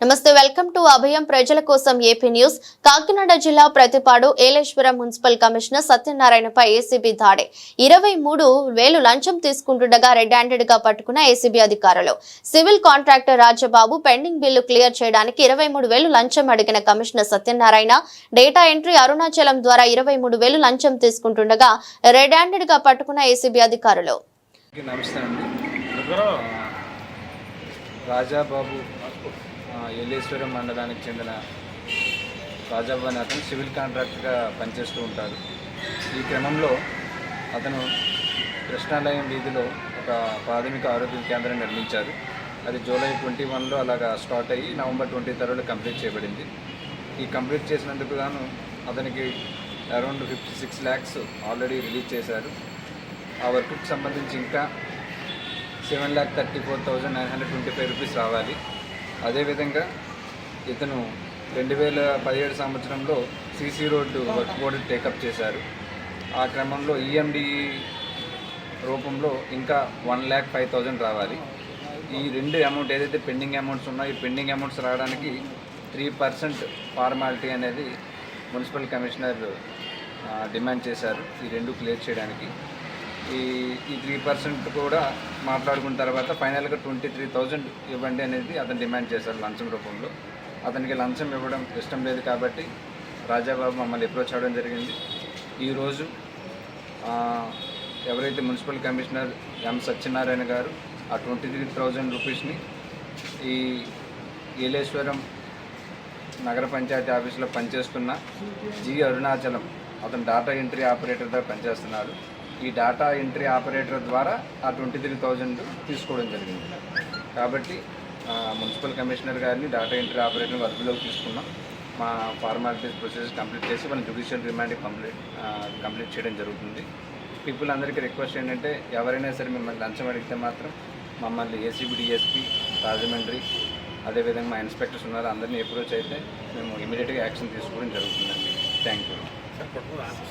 నమస్తే welcome to అభయం ప్రజల కోసం ఏపీ న్యూస్. కాకినాడ జిల్లా ప్రతిపాడు ఏలేశ్వరం మున్సిపల్ కమిషనర్ సత్యనారాయణపై ఏసీబీ దాడి. ఇరవై మూడు వేలు లంచం తీసుకుంటుండగా రెడ్ హ్యాండెడ్గా పట్టుకున్న ఏసీబీ అధికారులు. Civil contractor Rajababu pending bill clear చేయడానికి ఇరవై మూడు వేలు లంచం అడిగిన commissioner Satyanarayana data entry Arunachalam ద్వారా ఇరవై మూడు వేలు లంచం తీసుకుంటుండగా రెడ్ హ్యాండెడ్గా పట్టుకున్న ఏసీబీ అధికారులు. రాజాబాబు ఎల్లేశ్వరం మండలానికి చెందిన రాజాబాబు అనే అతను సివిల్ కాంట్రాక్టర్గా పనిచేస్తూ ఉంటారు ఈ క్రమంలో అతను కృష్ణాలయం వీధిలో ఒక ప్రాథమిక ఆరోగ్య కేంద్రం నిర్మించారు. అది జూలై ట్వంటీ వన్లో అలాగా స్టార్ట్ అయ్యి నవంబర్ ట్వంటీ థర్డ్లో కంప్లీట్ చేయబడింది. ఈ కంప్లీట్ చేసినందుకు గాను అతనికి around fifty six lakhs already release చేశారు. ఆ వర్క్కి సంబంధించి ఇంకా seven lakh thirty four thousand nine hundred twenty five rupees రావాలి. అదేవిధంగా ఇతను రెండు వేల పదిహేడు సంవత్సరంలో CC road work board take up చేశారు. ఆ క్రమంలో ఈఎండి రూపంలో ఇంకా వన్ ల్యాక్ ఫైవ్ థౌజండ్ రావాలి. ఈ రెండు అమౌంట్ ఏదైతే పెండింగ్ అమౌంట్స్ ఉన్నాయో ఈ పెండింగ్ అమౌంట్స్ రావడానికి త్రీ పర్సెంట్ ఫార్మాలిటీ అనేది మున్సిపల్ కమిషనర్ డిమాండ్ చేశారు. ఈ రెండు క్లియర్ చేయడానికి. ఈ ఈ త్రీ పర్సెంట్ కూడా మాట్లాడుకున్న తర్వాత ఫైనల్గా ట్వంటీ త్రీ థౌజండ్ ఇవ్వండి అనేది అతను డిమాండ్ చేశారు లంచం రూపంలో. అతనికి లంచం ఇవ్వడం ఇష్టం లేదు కాబట్టి రాజాబాబు మమ్మల్ని అప్రోచ్ అవ్వడం జరిగింది. ఈరోజు ఎవరైతే మున్సిపల్ కమిషనర్ ఎం సత్యనారాయణ గారు ఆ ట్వంటీ త్రీ థౌజండ్ రూపీస్ని ఈ ఏలేశ్వరం నగర పంచాయతీ ఆఫీసులో పనిచేస్తున్న జి అరుణాచలం అతను డాటా ఎంట్రీ ఆపరేటర్గా పనిచేస్తున్నాడు ఈ డాటా ఎంట్రీ ఆపరేటర్ ద్వారా ఆ ట్వంటీ త్రీ థౌజండ్ తీసుకోవడం జరిగింది. కాబట్టి మున్సిపల్ కమిషనర్ గారిని డాటా ఎంట్రీ ఆపరేటర్ని వర్క్లోకి తీసుకున్నాం. మా ఫార్మాలిటీస్ ప్రొసీజర్స్ కంప్లీట్ చేసి మన జ్యుడిషియల్ రిమాండ్ కంప్లీట్ కంప్లీట్ చేయడం జరుగుతుంది. పీపుల్ అందరికీ రిక్వెస్ట్ ఏంటంటే ఎవరైనా సరే మిమ్మల్ని లంచం అడిగితే మాత్రం మమ్మల్ని ఏసీబీ డిఎస్పీ రాజమండ్రి అదేవిధంగా మా ఇన్స్పెక్టర్స్ ఉన్నారు అందరినీ అప్రోచ్ అయితే మేము ఇమీడియట్గా యాక్షన్ తీసుకోవడం జరుగుతుందండి. Thank you